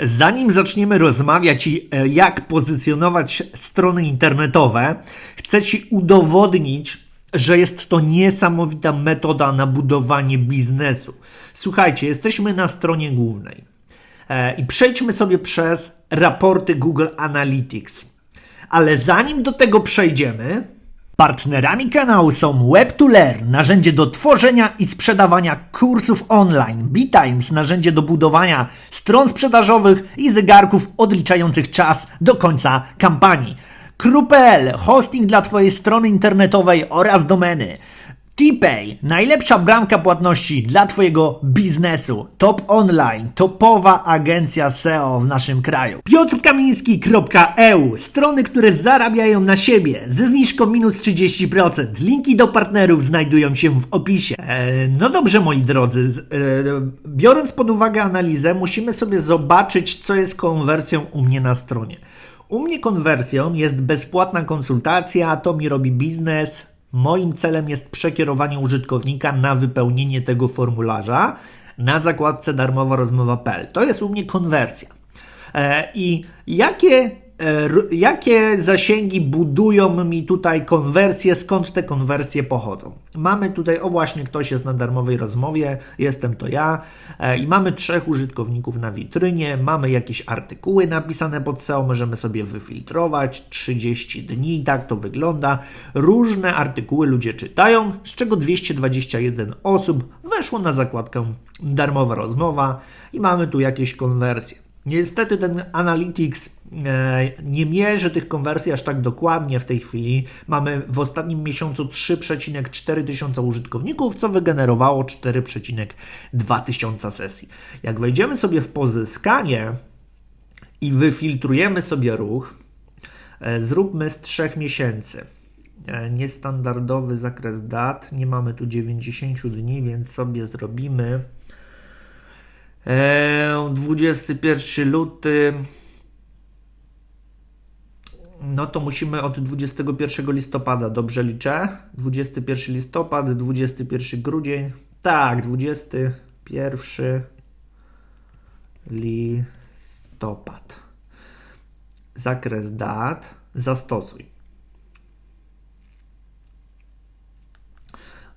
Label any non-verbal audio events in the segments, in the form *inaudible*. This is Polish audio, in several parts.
Zanim zaczniemy rozmawiać, e, jak pozycjonować strony internetowe, chcę Ci udowodnić, że jest to niesamowita metoda na budowanie biznesu. Słuchajcie, jesteśmy na stronie głównej e, i przejdźmy sobie przez raporty Google Analytics. Ale zanim do tego przejdziemy, partnerami kanału są Web2Learn, narzędzie do tworzenia i sprzedawania kursów online, BeTimes, narzędzie do budowania stron sprzedażowych i zegarków odliczających czas do końca kampanii. Kru.pl, hosting dla Twojej strony internetowej oraz domeny. TPay, najlepsza bramka płatności dla Twojego biznesu. Top Online, topowa agencja SEO w naszym kraju. piotrkamiński.eu, strony, które zarabiają na siebie ze zniżką minus 30%. Linki do partnerów znajdują się w opisie. E, no dobrze, moi drodzy, z- e, biorąc pod uwagę analizę, musimy sobie zobaczyć, co jest konwersją u mnie na stronie. U mnie konwersją jest bezpłatna konsultacja, to mi robi biznes. Moim celem jest przekierowanie użytkownika na wypełnienie tego formularza na zakładce darmowa rozmowa.pl. To jest u mnie konwersja. E, I jakie, jakie zasięgi budują mi tutaj konwersje, skąd te konwersje pochodzą? Mamy tutaj, o właśnie, ktoś jest na darmowej rozmowie, jestem to ja, e, i mamy trzech użytkowników na witrynie, mamy jakieś artykuły napisane pod SEO, możemy sobie wyfiltrować, 30 dni, tak to wygląda. Różne artykuły ludzie czytają, z czego 221 osób weszło na zakładkę darmowa rozmowa i mamy tu jakieś konwersje. Niestety ten Analytics e, nie mierzy tych konwersji aż tak dokładnie w tej chwili. Mamy w ostatnim miesiącu 3,4 tysiąca użytkowników, co wygenerowało 4,2 tysiąca sesji. Jak wejdziemy sobie w pozyskanie i wyfiltrujemy sobie ruch, e, zróbmy z 3 miesięcy. E, Niestandardowy zakres dat, nie mamy tu 90 dni, więc sobie zrobimy 21 luty. No to musimy od 21 listopada, dobrze liczę? 21 listopad, 21 grudzień. Tak, 21 listopad. Zakres dat. Zastosuj.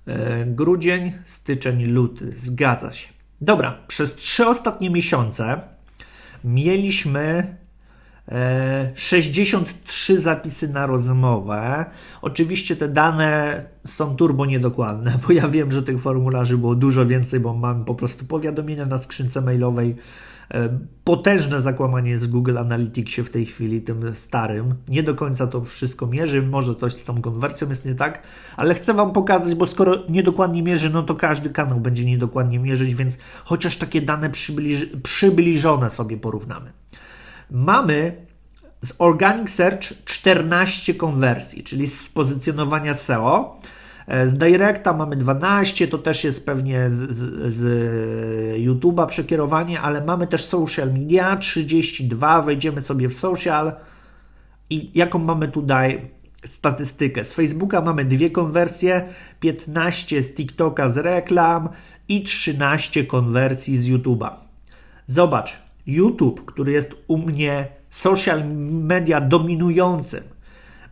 E, Grudzień, styczeń, luty. Zgadza się. Dobra, przez trzy ostatnie miesiące mieliśmy e, 63 zapisy na rozmowę. Oczywiście te dane są turbo niedokładne, *laughs* bo ja wiem, że tych formularzy było dużo więcej, bo mam po prostu powiadomienia na skrzynce mailowej. E, Potężne zakłamanie jest w Google Analyticsie w tej chwili, tym starym. Nie do końca to wszystko mierzy, może coś z tą konwersją jest nie tak, ale chcę Wam pokazać, bo skoro niedokładnie mierzy, no to każdy kanał będzie niedokładnie mierzyć, więc chociaż takie dane przybliż przybliżone sobie porównamy. Mamy z Organic Search 14 konwersji, czyli z pozycjonowania SEO. E, Z Directa mamy 12, to też jest pewnie z, z, z YouTube'a przekierowanie, ale mamy też social media 32. Wejdziemy sobie w social i jaką mamy tutaj statystykę? Z Facebooka mamy dwie konwersje, 15 z TikToka z reklam i 13 konwersji z YouTube'a. Zobacz, YouTube, który jest u mnie social media dominującym,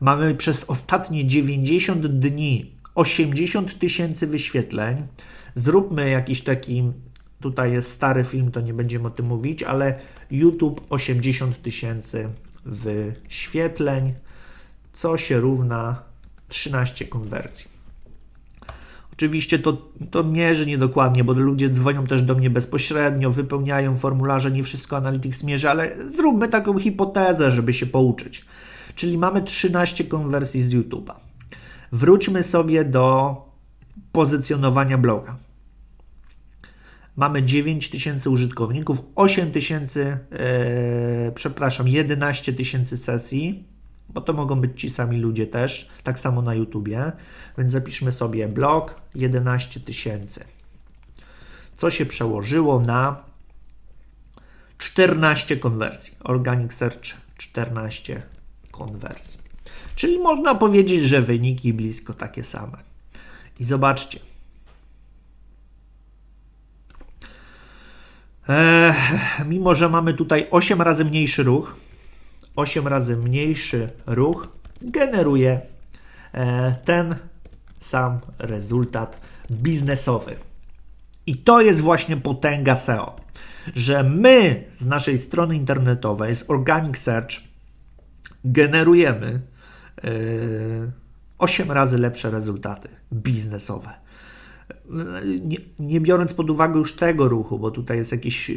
mamy przez ostatnie 90 dni 80 tysięcy wyświetleń. Zróbmy jakiś taki, tutaj jest stary film, to nie będziemy o tym mówić, ale YouTube 80 tysięcy wyświetleń, co się równa 13 konwersji. Oczywiście to, to mierzy niedokładnie, bo ludzie dzwonią też do mnie bezpośrednio, wypełniają formularze, nie wszystko Analytics mierzy, ale zróbmy taką hipotezę, żeby się pouczyć. Czyli mamy 13 konwersji z YouTube'a. Wróćmy sobie do pozycjonowania bloga. Mamy 9 tysięcy użytkowników, 8 tysięcy, e, przepraszam, 11 tysięcy sesji, bo to mogą być ci sami ludzie też, tak samo na YouTubie, więc zapiszmy sobie blog 11 tysięcy. Co się przełożyło na 14 konwersji. Organic Search 14 konwersji. Czyli można powiedzieć, że wyniki blisko takie same. I zobaczcie. Mimo, że mamy tutaj 8 razy mniejszy ruch, 8 razy mniejszy ruch generuje e, ten sam rezultat biznesowy. I to jest właśnie potęga SEO, że my z naszej strony internetowej, z Organic Search, generujemy 8 razy lepsze rezultaty biznesowe. Nie, nie, biorąc pod uwagę już tego ruchu, bo tutaj jest jakiś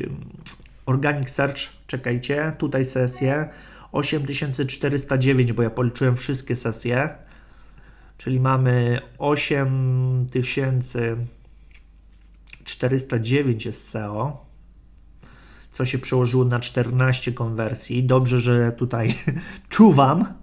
Organic Search, czekajcie, tutaj sesje 8409, bo ja policzyłem wszystkie sesje, czyli mamy 8409 jest SEO, co się przełożyło na 14 konwersji. Dobrze, że tutaj *laughs* czuwam.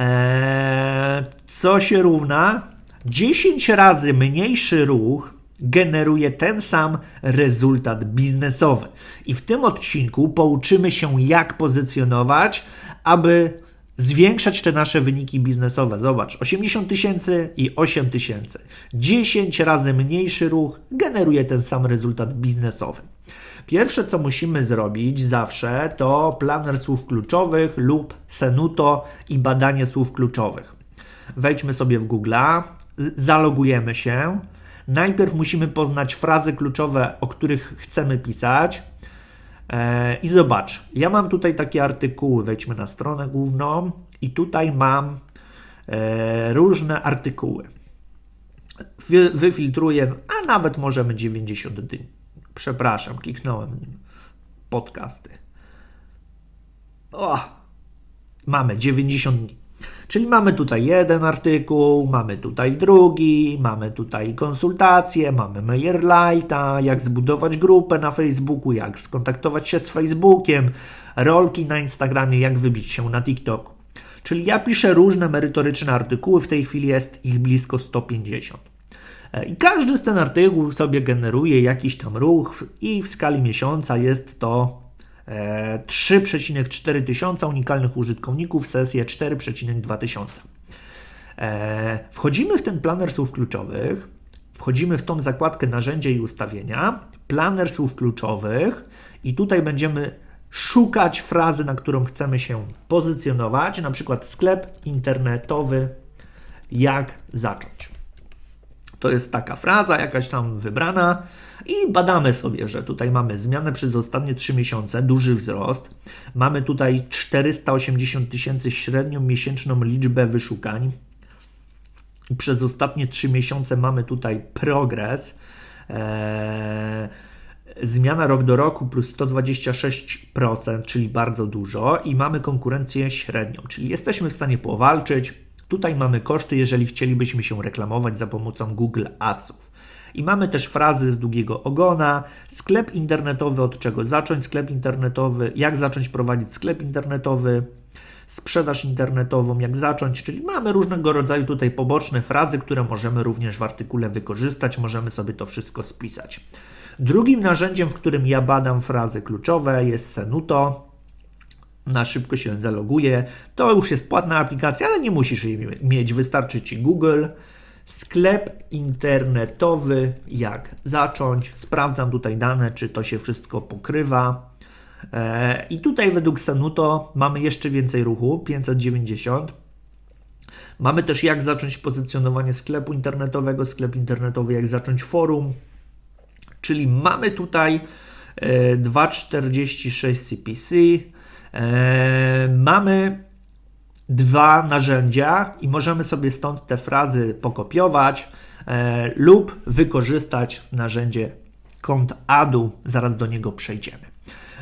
Eee, co się równa 10 razy mniejszy ruch generuje ten sam rezultat biznesowy. I w tym odcinku pouczymy się, jak pozycjonować, aby zwiększać te nasze wyniki biznesowe. Zobacz, 80 tysięcy i 8 tysięcy. 10 razy mniejszy ruch generuje ten sam rezultat biznesowy. Pierwsze, co musimy zrobić zawsze, to planer słów kluczowych lub Senuto i badanie słów kluczowych. Wejdźmy sobie w Google'a, zalogujemy się. Najpierw musimy poznać frazy kluczowe, o których chcemy pisać. E, I zobacz, ja mam tutaj takie artykuły. Wejdźmy na stronę główną i tutaj mam e, różne artykuły. Wyfiltruję, a nawet możemy 90 dni. Przepraszam, kliknąłem podcasty. O, mamy 90 dni. Czyli mamy tutaj jeden artykuł, mamy tutaj drugi, mamy tutaj konsultacje, mamy MailerLite'a, jak zbudować grupę na Facebooku, jak skontaktować się z Facebookiem, rolki na Instagramie, jak wybić się na TikToku. Czyli ja piszę różne merytoryczne artykuły, w tej chwili jest ich blisko 150. E, I każdy z ten artykuł sobie generuje jakiś tam ruch i w skali miesiąca jest to 3,4 tysiąca unikalnych użytkowników, sesję 4,2 tysiąca. E, wchodzimy w ten planer słów kluczowych, wchodzimy w tą zakładkę narzędzia i ustawienia, planer słów kluczowych i tutaj będziemy szukać frazy, na którą chcemy się pozycjonować, na przykład sklep internetowy, jak zacząć. To jest taka fraza, jakaś tam wybrana, i badamy sobie, że tutaj mamy zmianę przez ostatnie 3 miesiące, duży wzrost. Mamy tutaj 480 tysięcy średnią miesięczną liczbę wyszukań. Przez ostatnie 3 miesiące mamy tutaj progres. Eee, zmiana rok do roku plus 126%, czyli bardzo dużo, i mamy konkurencję średnią, czyli jesteśmy w stanie powalczyć. Tutaj mamy koszty, jeżeli chcielibyśmy się reklamować za pomocą Google Adsów. I mamy też frazy z długiego ogona, sklep internetowy, od czego zacząć sklep internetowy, jak zacząć prowadzić sklep internetowy, sprzedaż internetową, jak zacząć, czyli mamy różnego rodzaju tutaj poboczne frazy, które możemy również w artykule wykorzystać, możemy sobie to wszystko spisać. Drugim narzędziem, w którym ja badam frazy kluczowe jest Senuto. Na szybko się zaloguję. To już jest płatna aplikacja, ale nie musisz jej mieć, wystarczy Ci Google. Sklep internetowy, jak zacząć. Sprawdzam tutaj dane, czy to się wszystko pokrywa. E, I tutaj według Sanuto mamy jeszcze więcej ruchu 590. Mamy też jak zacząć pozycjonowanie sklepu internetowego, sklep internetowy, jak zacząć forum. Czyli mamy tutaj 2,46 e, CPC. E, mamy dwa narzędzia i możemy sobie stąd te frazy pokopiować e, lub wykorzystać narzędzie kont adu, zaraz do niego przejdziemy.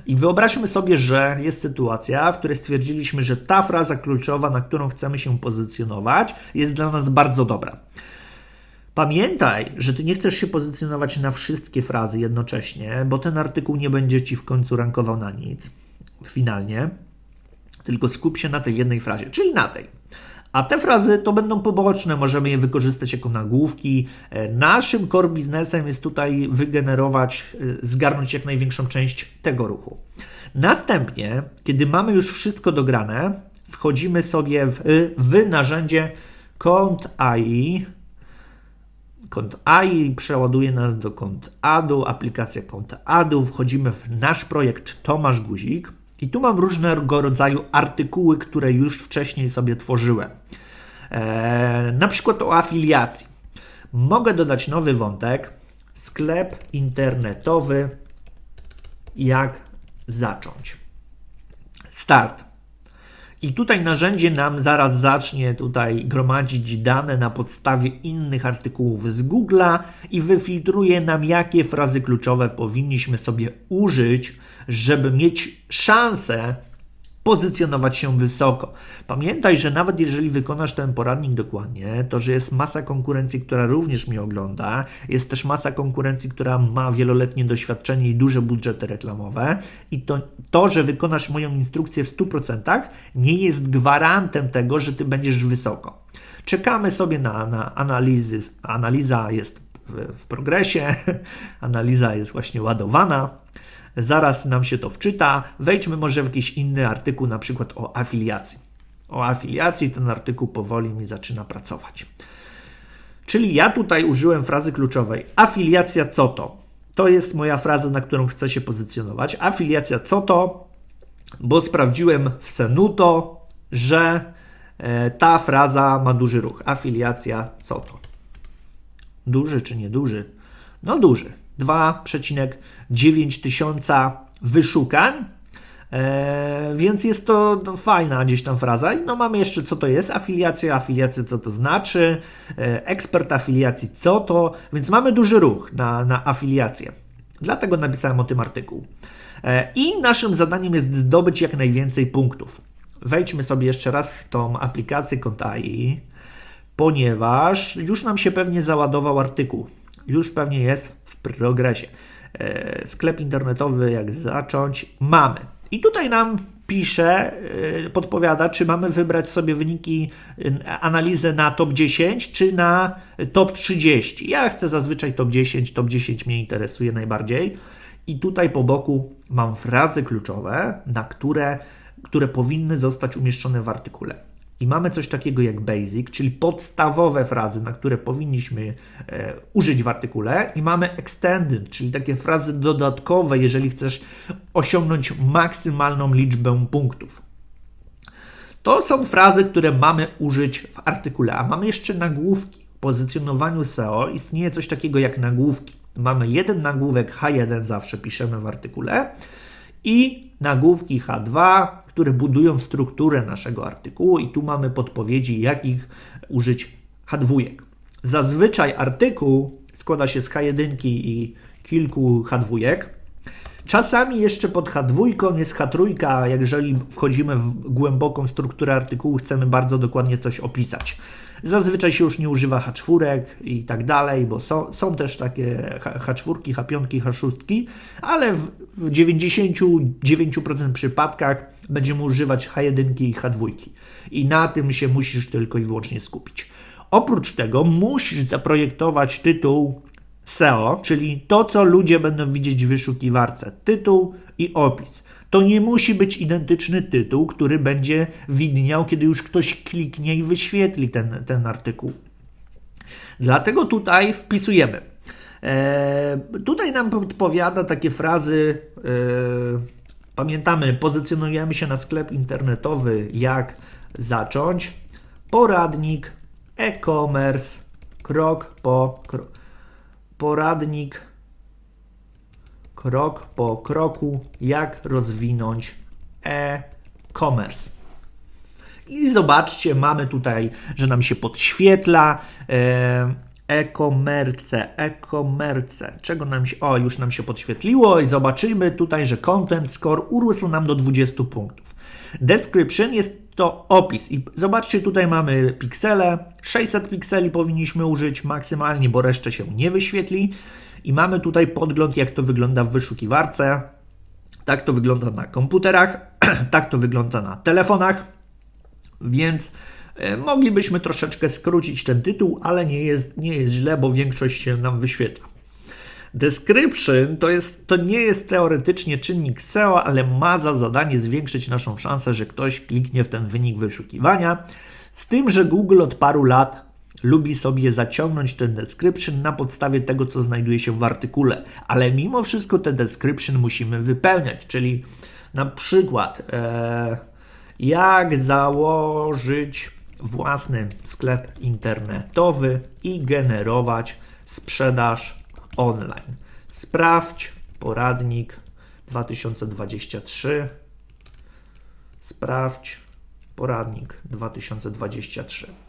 I wyobraźmy sobie, że jest sytuacja, w której stwierdziliśmy, że ta fraza kluczowa, na którą chcemy się pozycjonować, jest dla nas bardzo dobra. Pamiętaj, że ty nie chcesz się pozycjonować na wszystkie frazy jednocześnie, bo ten artykuł nie będzie ci w końcu rankował na nic finalnie tylko skup się na tej jednej frazie, czyli na tej. A te frazy to będą poboczne, możemy je wykorzystać jako nagłówki. E, naszym core biznesem jest tutaj wygenerować, e, zgarnąć jak największą część tego ruchu. Następnie, kiedy mamy już wszystko dograne, wchodzimy sobie w, w narzędzie Count AI. kont AI, przeładuje nas do kont ADU, aplikacja kont ADU, wchodzimy w nasz projekt Tomasz Guzik i tu mam różnego rodzaju artykuły, które już wcześniej sobie tworzyłem. Eee, na przykład o afiliacji. Mogę dodać nowy wątek, sklep internetowy, jak zacząć. Start. I tutaj narzędzie nam zaraz zacznie tutaj gromadzić dane na podstawie innych artykułów z Google'a i wyfiltruje nam, jakie frazy kluczowe powinniśmy sobie użyć, żeby mieć szansę pozycjonować się wysoko. Pamiętaj, że nawet jeżeli wykonasz ten poradnik dokładnie, to że jest masa konkurencji, która również mnie ogląda, jest też masa konkurencji, która ma wieloletnie doświadczenie i duże budżety reklamowe i to, to że wykonasz moją instrukcję w 100% nie jest gwarantem tego, że ty będziesz wysoko. Czekamy sobie na, na analizy. Analiza jest w, w progresie, *laughs* analiza jest właśnie ładowana. Zaraz nam się to wczyta. Wejdźmy może w jakiś inny artykuł, na przykład o afiliacji. O afiliacji ten artykuł powoli mi zaczyna pracować. Czyli ja tutaj użyłem frazy kluczowej afiliacja co to? To jest moja fraza, na którą chcę się pozycjonować. Afiliacja co to? Bo sprawdziłem w Senuto, że e, ta fraza ma duży ruch. Afiliacja co to? Duży czy nieduży? No duży. 2,9 tysiąca wyszukań. E, więc jest to no, fajna gdzieś tam fraza. No mamy jeszcze co to jest afiliacja, afiliacja co to znaczy, e, ekspert afiliacji co to, więc mamy duży ruch na, na afiliację. Dlatego napisałem o tym artykuł. E, I naszym zadaniem jest zdobyć jak najwięcej punktów. Wejdźmy sobie jeszcze raz w tą aplikację Kontai, ponieważ już nam się pewnie załadował artykuł. Już pewnie jest w progresie. E, sklep internetowy, jak zacząć, mamy. I tutaj nam pisze, e, podpowiada, czy mamy wybrać sobie wyniki, e, analizę na top 10, czy na top 30. Ja chcę zazwyczaj top 10, top 10 mnie interesuje najbardziej. I tutaj po boku mam frazy kluczowe, na które, które powinny zostać umieszczone w artykule. I mamy coś takiego jak basic, czyli podstawowe frazy, na które powinniśmy e, użyć w artykule, i mamy extended, czyli takie frazy dodatkowe, jeżeli chcesz osiągnąć maksymalną liczbę punktów. To są frazy, które mamy użyć w artykule, a mamy jeszcze nagłówki. W pozycjonowaniu SEO istnieje coś takiego jak nagłówki. Mamy jeden nagłówek H1, zawsze piszemy w artykule, i nagłówki H2, które budują strukturę naszego artykułu, i tu mamy podpowiedzi, jakich użyć H2. Zazwyczaj artykuł składa się z H1 i kilku H2. Czasami jeszcze pod H2 jest H3, jeżeli wchodzimy w głęboką strukturę artykułu, chcemy bardzo dokładnie coś opisać. Zazwyczaj się już nie używa H4 i tak dalej, bo są, są też takie H4, H5, H6, ale w, w 99% przypadkach będziemy używać H1 i H2. I na tym się musisz tylko i wyłącznie skupić. Oprócz tego musisz zaprojektować tytuł SEO, czyli to, co ludzie będą widzieć w wyszukiwarce. Tytuł i opis. To nie musi być identyczny tytuł, który będzie widniał, kiedy już ktoś kliknie i wyświetli ten, ten artykuł. Dlatego tutaj wpisujemy. E, tutaj nam podpowiada takie frazy. E, pamiętamy, pozycjonujemy się na sklep internetowy, jak zacząć. Poradnik, e-commerce, krok po krok. Poradnik krok po kroku, jak rozwinąć e-commerce. I zobaczcie, mamy tutaj, że nam się podświetla e, e-commerce, e-commerce. Czego nam się. O, już nam się podświetliło i zobaczymy tutaj, że content score urósł nam do 20 punktów. Description jest to opis. I zobaczcie, tutaj mamy piksele. 600 pikseli powinniśmy użyć maksymalnie, bo resztę się nie wyświetli. I mamy tutaj podgląd, jak to wygląda w wyszukiwarce. Tak to wygląda na komputerach, *clears throat* tak to wygląda na telefonach, więc e, moglibyśmy troszeczkę skrócić ten tytuł, ale nie jest, nie jest źle, bo większość się nam wyświetla. Description to, jest, to nie jest teoretycznie czynnik SEO, ale ma za zadanie zwiększyć naszą szansę, że ktoś kliknie w ten wynik wyszukiwania. Z tym, że Google od paru lat lubi sobie zaciągnąć ten description na podstawie tego, co znajduje się w artykule, ale mimo wszystko ten description musimy wypełniać, czyli na przykład e, jak założyć własny sklep internetowy i generować sprzedaż online. Sprawdź poradnik 2023. Sprawdź poradnik 2023.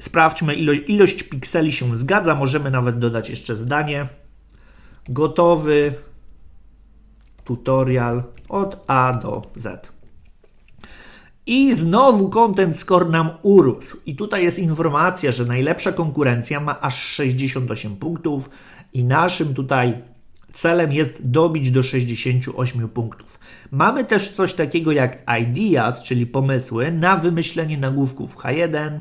Sprawdźmy, ilo ilość pikseli się zgadza. Możemy nawet dodać jeszcze zdanie. Gotowy tutorial od A do Z. I znowu content score nam urósł. I tutaj jest informacja, że najlepsza konkurencja ma aż 68 punktów i naszym tutaj celem jest dobić do 68 punktów. Mamy też coś takiego jak ideas, czyli pomysły na wymyślenie nagłówków H1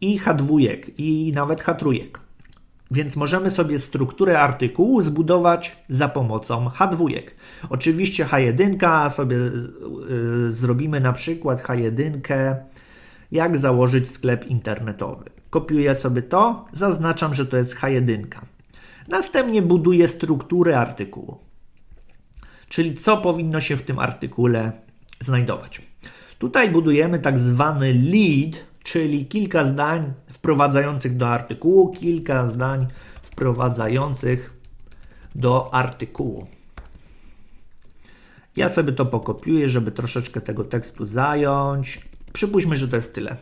i H2 i nawet H3. Więc możemy sobie strukturę artykułu zbudować za pomocą H2. Oczywiście H1 sobie y, zrobimy na przykład H1, jak założyć sklep internetowy. Kopiuję sobie to, zaznaczam, że to jest H1. Następnie buduję strukturę artykułu, czyli co powinno się w tym artykule znajdować. Tutaj budujemy tak zwany lead, czyli kilka zdań wprowadzających do artykułu, kilka zdań wprowadzających do artykułu. Ja sobie to pokopiuję, żeby troszeczkę tego tekstu zająć. Przypuśćmy, że to jest tyle.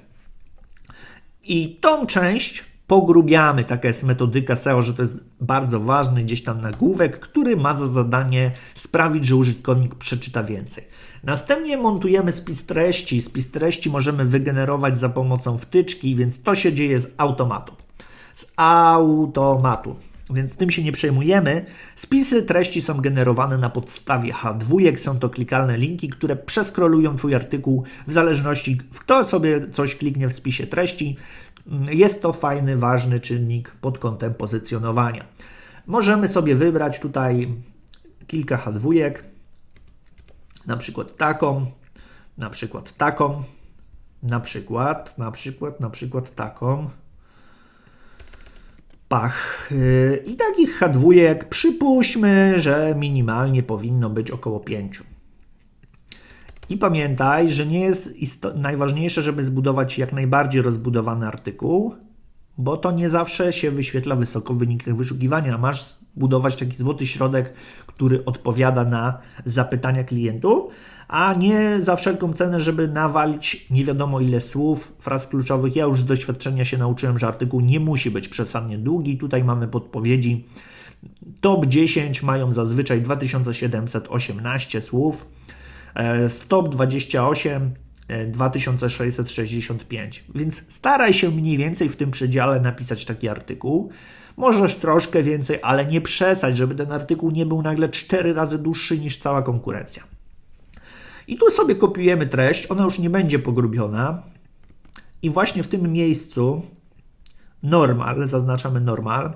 I tą część pogrubiamy. Taka jest metodyka SEO, że to jest bardzo ważny gdzieś tam nagłówek, który ma za zadanie sprawić, że użytkownik przeczyta więcej. Następnie montujemy spis treści. Spis treści możemy wygenerować za pomocą wtyczki, więc to się dzieje z automatu. Z automatu. Więc tym się nie przejmujemy. Spisy treści są generowane na podstawie H2. Są to klikalne linki, które przeskrolują Twój artykuł w zależności, kto sobie coś kliknie w spisie treści. Jest to fajny, ważny czynnik pod kątem pozycjonowania. Możemy sobie wybrać tutaj kilka H2 na przykład taką, na przykład taką, na przykład, na przykład, na przykład taką. Pach. I takich H2 przypuśćmy, że minimalnie powinno być około 5. I pamiętaj, że nie jest najważniejsze, żeby zbudować jak najbardziej rozbudowany artykuł, bo to nie zawsze się wyświetla wysoko w wynikach wyszukiwania. Masz zbudować taki złoty środek, który odpowiada na zapytania klientów, a nie za wszelką cenę, żeby nawalić nie wiadomo ile słów, fraz kluczowych. Ja już z doświadczenia się nauczyłem, że artykuł nie musi być przesadnie długi. Tutaj mamy podpowiedzi. Top 10 mają zazwyczaj 2718 słów, stop 28 2665. Więc staraj się mniej więcej w tym przedziale napisać taki artykuł. Możesz troszkę więcej, ale nie przesadź, żeby ten artykuł nie był nagle 4 razy dłuższy niż cała konkurencja. I tu sobie kopiujemy treść, ona już nie będzie pogrubiona. I właśnie w tym miejscu normal, zaznaczamy normal,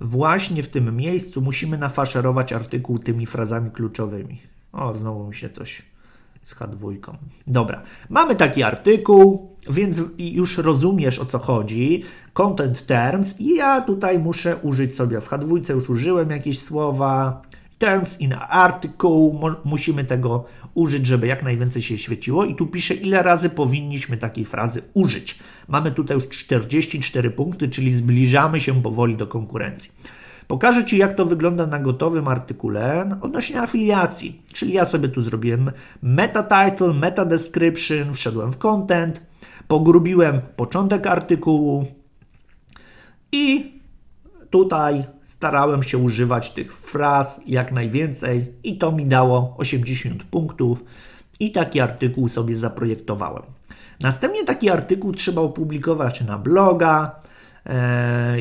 właśnie w tym miejscu musimy nafaszerować artykuł tymi frazami kluczowymi. O, znowu mi się coś z H2. Dobra, mamy taki artykuł, więc już rozumiesz o co chodzi. Content terms i ja tutaj muszę użyć sobie w H2 już użyłem jakieś słowa. Terms in article, musimy tego użyć, żeby jak najwięcej się świeciło. I tu piszę, ile razy powinniśmy takiej frazy użyć. Mamy tutaj już 44 punkty, czyli zbliżamy się powoli do konkurencji. Pokażę Ci, jak to wygląda na gotowym artykule odnośnie afiliacji. Czyli ja sobie tu zrobiłem meta title, meta description, wszedłem w content, pogrubiłem początek artykułu i tutaj starałem się używać tych fraz jak najwięcej i to mi dało 80 punktów i taki artykuł sobie zaprojektowałem. Następnie taki artykuł trzeba opublikować na bloga,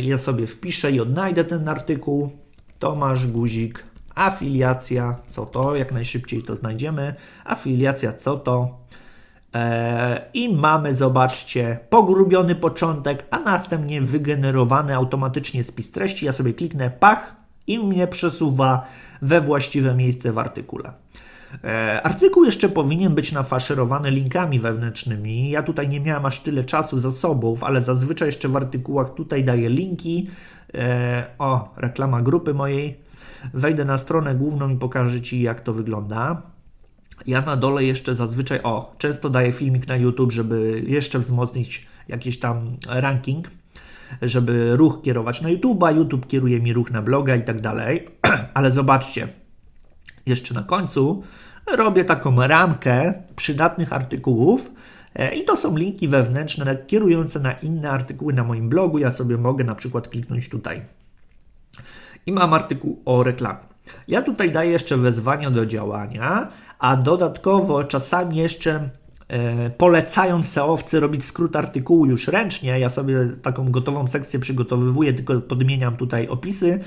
ja sobie wpiszę i odnajdę ten artykuł. Tomasz Guzik, afiliacja, co to? Jak najszybciej to znajdziemy. Afiliacja, co to? E, I mamy, zobaczcie, pogrubiony początek, a następnie wygenerowany automatycznie spis treści. Ja sobie kliknę pach i mnie przesuwa we właściwe miejsce w artykule. E, artykuł jeszcze powinien być nafaszerowany linkami wewnętrznymi. Ja tutaj nie miałem aż tyle czasu zasobów, ale zazwyczaj jeszcze w artykułach tutaj daję linki. E, o, reklama grupy mojej. Wejdę na stronę główną i pokażę Ci, jak to wygląda. Ja na dole jeszcze zazwyczaj, o, często daję filmik na YouTube, żeby jeszcze wzmocnić jakiś tam ranking, żeby ruch kierować na YouTube'a, YouTube kieruje mi ruch na bloga i tak dalej. *clears throat* Ale zobaczcie, jeszcze na końcu robię taką ramkę przydatnych artykułów e, i to są linki wewnętrzne kierujące na inne artykuły na moim blogu. Ja sobie mogę na przykład kliknąć tutaj i mam artykuł o reklamie. Ja tutaj daję jeszcze wezwania do działania, a dodatkowo czasami jeszcze e, polecają SEOwcy robić skrót artykułu już ręcznie. Ja sobie taką gotową sekcję przygotowywuję, tylko podmieniam tutaj opisy.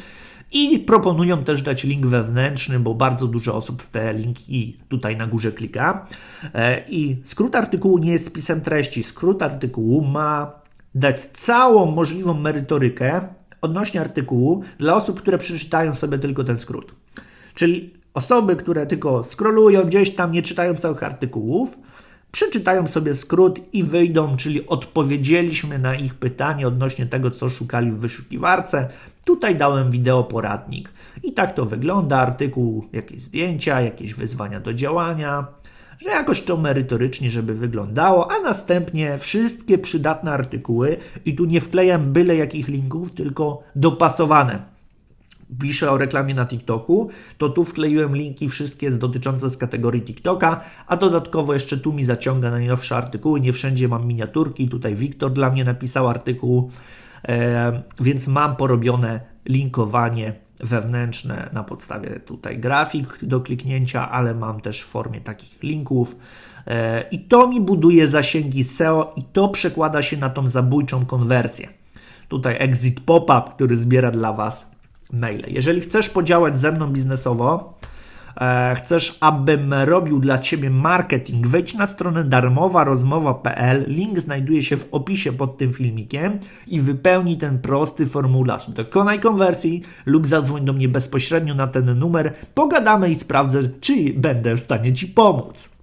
I proponują też dać link wewnętrzny, bo bardzo dużo osób w te linki tutaj na górze klika. E, I skrót artykułu nie jest spisem treści. Skrót artykułu ma dać całą możliwą merytorykę odnośnie artykułu dla osób, które przeczytają sobie tylko ten skrót. Czyli osoby, które tylko scrollują gdzieś tam, nie czytają całych artykułów, przeczytają sobie skrót i wyjdą, czyli odpowiedzieliśmy na ich pytanie odnośnie tego, co szukali w wyszukiwarce. Tutaj dałem wideo poradnik. I tak to wygląda, artykuł, jakieś zdjęcia, jakieś wyzwania do działania, że jakoś to merytorycznie, żeby wyglądało, a następnie wszystkie przydatne artykuły i tu nie wklejam byle jakich linków, tylko dopasowane piszę o reklamie na TikToku, to tu wkleiłem linki wszystkie dotyczące z kategorii TikToka, a dodatkowo jeszcze tu mi zaciąga najnowsze artykuły, nie wszędzie mam miniaturki, tutaj Wiktor dla mnie napisał artykuł, e, więc mam porobione linkowanie wewnętrzne na podstawie tutaj grafik do kliknięcia, ale mam też w formie takich linków. E, I to mi buduje zasięgi SEO i to przekłada się na tą zabójczą konwersję. Tutaj exit pop-up, który zbiera dla Was maile. Jeżeli chcesz podziałać ze mną biznesowo, e, chcesz, abym robił dla Ciebie marketing, wejdź na stronę darmowarozmowa.pl. Link znajduje się w opisie pod tym filmikiem i wypełnij ten prosty formularz. Dokonaj konwersji lub zadzwoń do mnie bezpośrednio na ten numer. Pogadamy i sprawdzę, czy będę w stanie Ci pomóc.